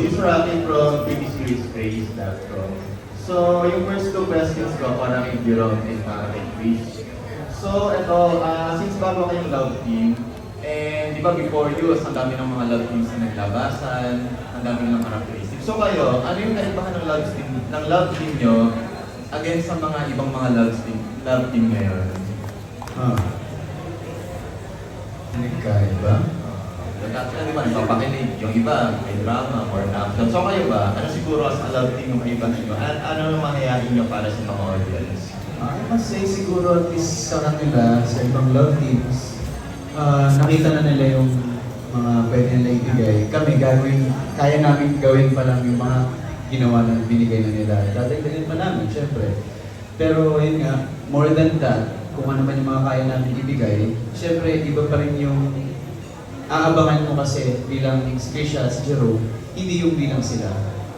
this is Rocky from Praise.com. So, yung first two questions ko, para kay Jerome and para kay Chris. So, ito, ah, since bago kayong love team, and di ba before you, ang dami ng mga love teams na naglabasan, ang dami ng characteristics. So kayo, ano yung kaibahan ng love team, ng love team nyo against sa mga ibang mga love team, love team ngayon? Ah. Nagkaiba? Nagkakita di ba, nagpapakinig, yung iba, may drama or action. So kayo ba, ano siguro as love team yung kaibahan nyo? Ano, ano yung mangyayari nyo para sa mga audience? I must say siguro at least sa kanila, sa ibang love teams, ah, nakita na nila yung mga pwede nila ibigay. Kami gagawin, kaya namin gawin pa lang yung mga ginawa na binigay na nila. Dadagdagan pa namin, syempre. Pero yun nga, more than that, kung ano man yung mga kaya namin ibigay, syempre iba pa rin yung aabangan mo kasi bilang at si Jerome, hindi yung bilang sila.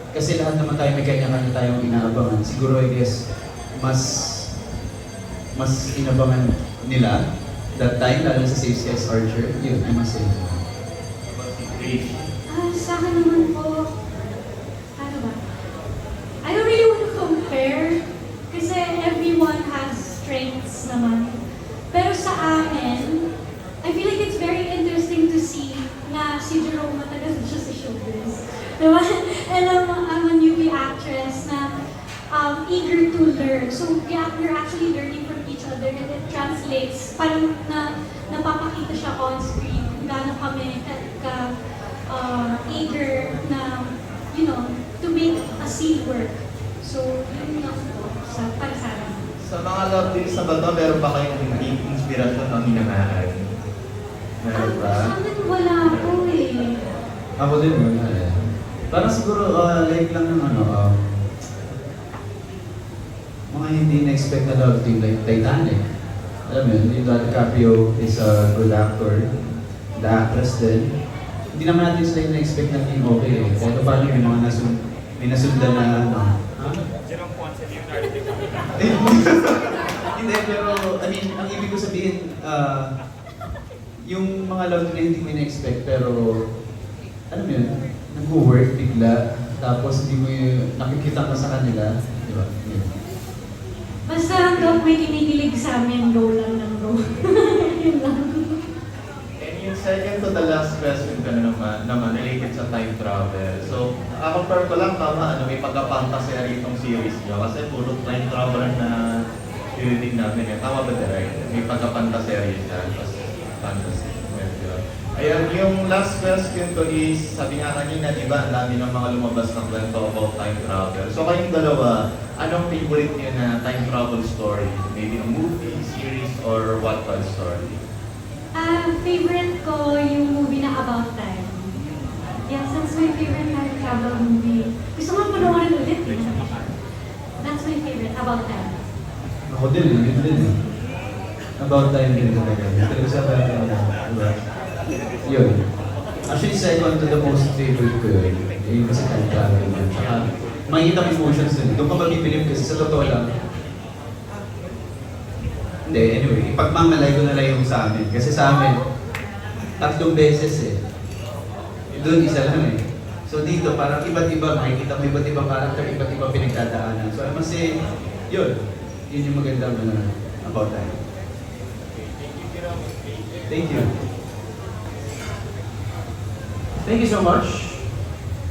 Kasi lahat naman tayo may kanya-kanya tayong inaabangan. Siguro I guess, mas mas inabangan nila that time, lalo sa Safe Skies Archer. Yun, I must say. About si Chris. Ah, sa akin naman po, ano ba? I don't really want to compare kasi everyone has strengths naman. Pero sa amin, I feel like it's very interesting to see na si Jerome matagal na siya sa showbiz. Diba? And I'm, I'm a newbie actress na um, eager to learn. Yeah, we're actually learning from each other and it translates. Parang na, napapakita siya on screen kung gaano kami ka, ka uh, eager na, you know, to make a scene work. So, yun lang po sa, para sa akin. Sa mga love teams na ba ito, meron ba kayong hindi inspirasyon o hinangaan? Meron ba? sa wala po eh. Ako din wala eh. Parang siguro, uh, like lang ng ano, um, mga hindi na-expect na love team like Titanic. Alam mo yun, Leonardo DiCaprio is a good actor. The actress din. Hindi naman natin sila yung na-expect na naging okay eh. Kaya paano may mga nasun may nasundan na ano. Ha? Jerome Ponce, Leonardo DiCaprio. Hindi, pero I mean, ang ibig ko sabihin, ah, yung mga love team na hindi mo na-expect pero alam mo yun, nag-work bigla, tapos hindi mo yung nakikita ka sa kanila, di ba? Yun. Basta hanggang may kinikilig sa amin, go lang ng go. Yun lang. And yung second to the last question ko na naman, naman related sa time travel. So, ako compare ko lang, tama, ano, may pagka-fantasy itong series nyo. Kasi puro time travel na dinidig namin. Eh. Tama ba, Derek? May pagka-fantasy siya. Tapos fantasy. Medyo. Ayan, yung last question ko is, sabi nga kanina, di ba, ang dami ng mga lumabas ng kwento about time travel. So kayong dalawa, anong favorite niyo na time travel story? Maybe a movie, series, or Wattpad story? Ah, favorite ko yung movie na About Time. Yes, that's my favorite time travel movie. Gusto mo panoorin ulit? eh. That's my favorite, About Time. Ako din, yun din. About time din talaga. Yung Talaga sa parang ano, di ba? Yun. Actually, second to the most favorite ko yun. Yung kasi time travel yun. Tsaka, makikita mo emotions dun. Doon ka mabibilib kasi sa totoo lang, hindi, anyway, ipagmamalay ko na lang yung sa amin. Kasi sa amin, tatlong beses eh. Doon isa lang eh. So dito, parang iba't iba, makikita mo iba't ibang karakter, iba't ibang pinagdadaanan. So I must say, yun. Yun yung magandang uh, about that. Thank you. Thank you so much.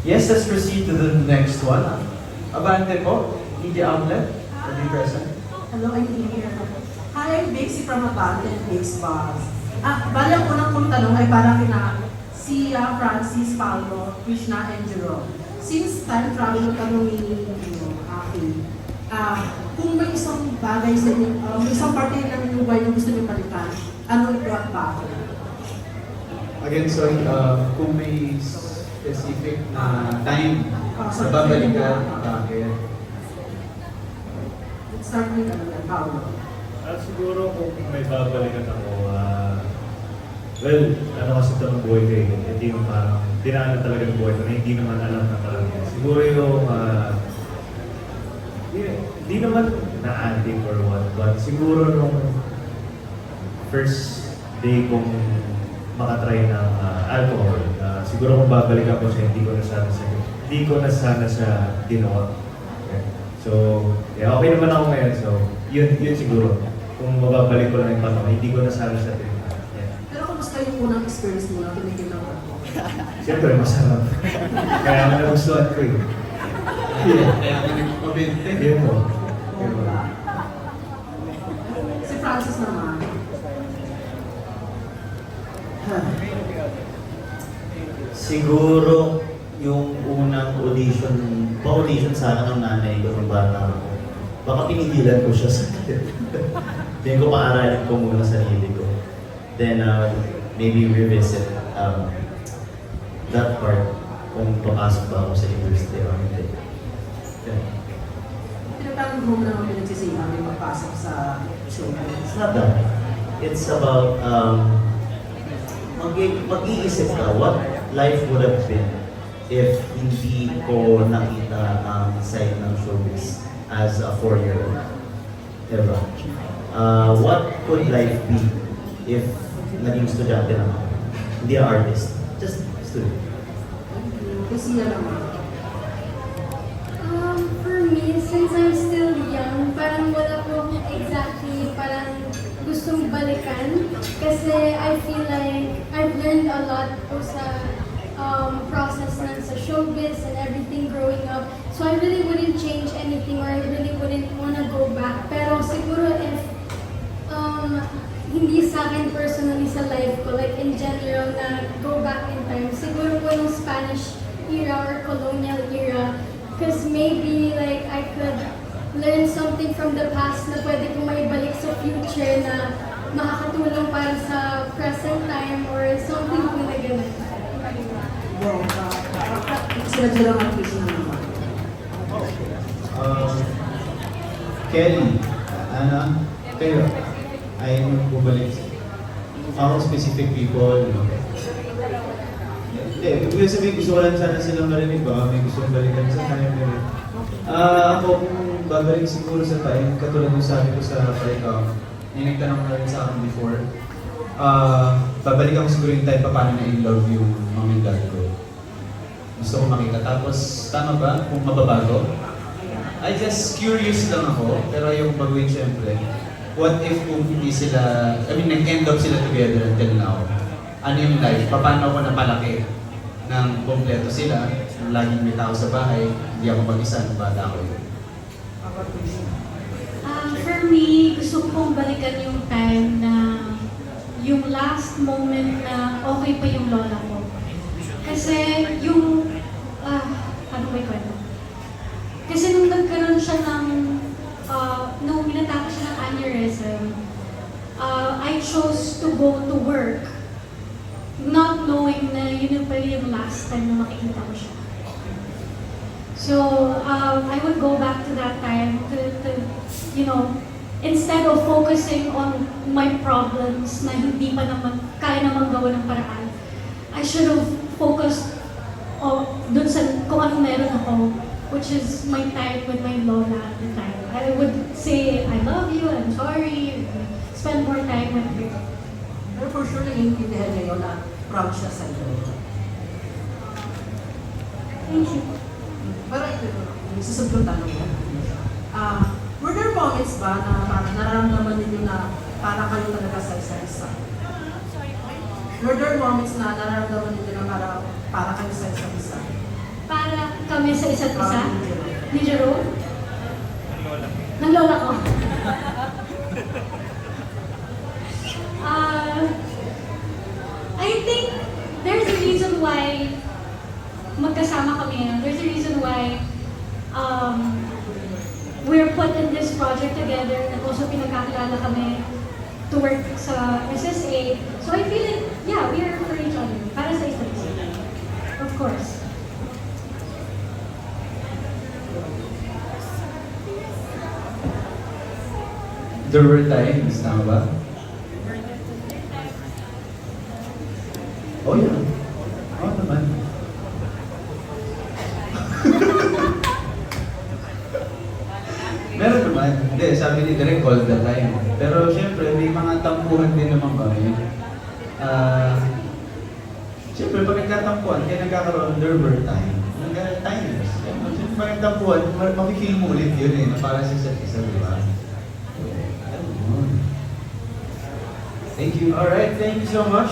Yes, let's proceed to the next one. Abante po, media outlet, are you present? Hello, I'm here. Hi, I'm Bixie from Abundant Bix Bars. Ah, bali ang unang kong tanong ay para kina si ah, Francis, Paulo, Krishna, and Jerome. Since time travel kami ni akin, ah, kung may isang bagay sa inyo, may isang parte ng buhay na gusto niyo palitan, ano ito at bakit? Again, sorry, uh, kung may specific na time Ah, sa babalikan, bakit? Let's start with ano, Paulo. At siguro kung may babalikan ako, ah, well, ano kasi ito ng buhay ko eh, hindi naman parang dinaanan talaga ng buhay ko na hindi naman alam na talaga. Siguro yung, ah, hindi, hindi naman na-addict or what, but siguro nung first day kong makatry ng ah, alcohol, ah, siguro kung babalik ako sa hindi ko nasabi sa hindi hindi ko na sana siya ginawa. Okay. So, yeah, okay naman ako ngayon. So, yun, yun siguro. Kung mababalik ko lang yung panahon, hindi ko na sana siya ginawa. Yeah. Pero kumusta yung unang experience mo na ng ako? Siyempre, masarap. Kaya ako nagustuhan ko eh. Kaya ka nagpapabinte. Yun mo. Yun mo. Si Francis naman. Siguro yung unang audition, pa-audition sa akin ng nanay ko nung bata ako. Baka pinigilan ko siya sa Then ko paaralin ko muna sarili ko. Then uh, maybe revisit um, that part kung papasok ba ako sa university or hindi. Yeah. Parang home naman pinagsisihan yung magpasok sa show. It's not that. It's about um, mag-iisip ka what life would have been if hindi ko nakita ang side ng showbiz as a four-year-old. Diba? Uh, what could life be if naging estudyante na ako? Hindi ang artist. Just student. Kasi yan naman. Um, for me, since I'm still young, parang wala po akong exactly parang gustong balikan. Kasi I feel like I've learned a lot po sa um, process ng sa showbiz and everything growing up. So I really wouldn't change anything or I really wouldn't wanna go back. Pero siguro if um, hindi sa akin personally sa life ko, like in general na go back in time, siguro po yung Spanish era or colonial era. Because maybe like I could learn something from the past na pwede ko maibalik sa future na makakatulong para sa present time or something po na ganun. Wow. Sila dyan ang artist na naman. Um, Kelly, ano, kayo, mo bumalik ako specific people, no? Eh, ibig sabihin, gusto ko lang sana silang marinig ba? May gusto kong balikan sa time rin. Ah, ako kung babalik siguro sa time, katulad ng sabi ko sa Fredo, yung nagtanong na rin sa akin before, ah, babalik ako siguro yung time pa paano na in love yung mom and dad ko. Gusto ko makita. Tapos, tama ba kung mababago? I just curious lang ako, pero kong baguhin syempre. What if kung hindi sila, I mean, nag-end up sila together until now? Ano yung life? Paano ako napalaki ng kompleto sila? Laging may tao sa bahay, hindi ako mag-isa, nung bata ko yun. Ah, for me, gusto ko pong balikan yung time na yung last moment na okay pa yung lola ko. Kasi yung, ah, ano ba yung? Kasi nung nagkaroon siya ng, ah, nung minatake siya ng aneurysm, ah, I chose to go to work not knowing na yun yung pala yung last time na makikita ko siya. So, um, I would go back to that time to, to, you know, instead of focusing on my problems na hindi pa naman, kaya naman gawa ng paraan, I should have focused on, dun sa kung anong meron ako, which is my time with my lola at the time. I would say, I love you, I'm sorry, spend more time with her. Pero for sure, naiintindihan niya yun na proud siya sa iyo. Thank you. Susunod tanong ko. Ah, were there moments ba na parang nararamdaman ninyo na para kayo talaga sa isa't isa? Were there moments na nararamdaman ninyo na para, para kayo sa isa't isa? Para kami sa isa't isa. Parang ninyo. Ni Jerome? Ng lola ko. Ah, I think there's a reason why magkasama kami ngayon. There's a reason why um, we're put in this project together and also pinagkakilala kami to work sa SSA. So I feel like, yeah, we are for each other. Para sa isa't isa. Of course. There were times, tama ba? Oh yeah. Oo naman. Meron naman. Hindi, sabi ni Direk all the time. Pero syempre, may mga tampuhan din naman kami. Ah, syempre, pag nagkatampuhan, kaya nagkakaroon, there were time. Nagka- time magandang buwan, ma- makikil mo ulit yun eh, para sa isa't isa, di ba? Thank you. Alright, thank you so much.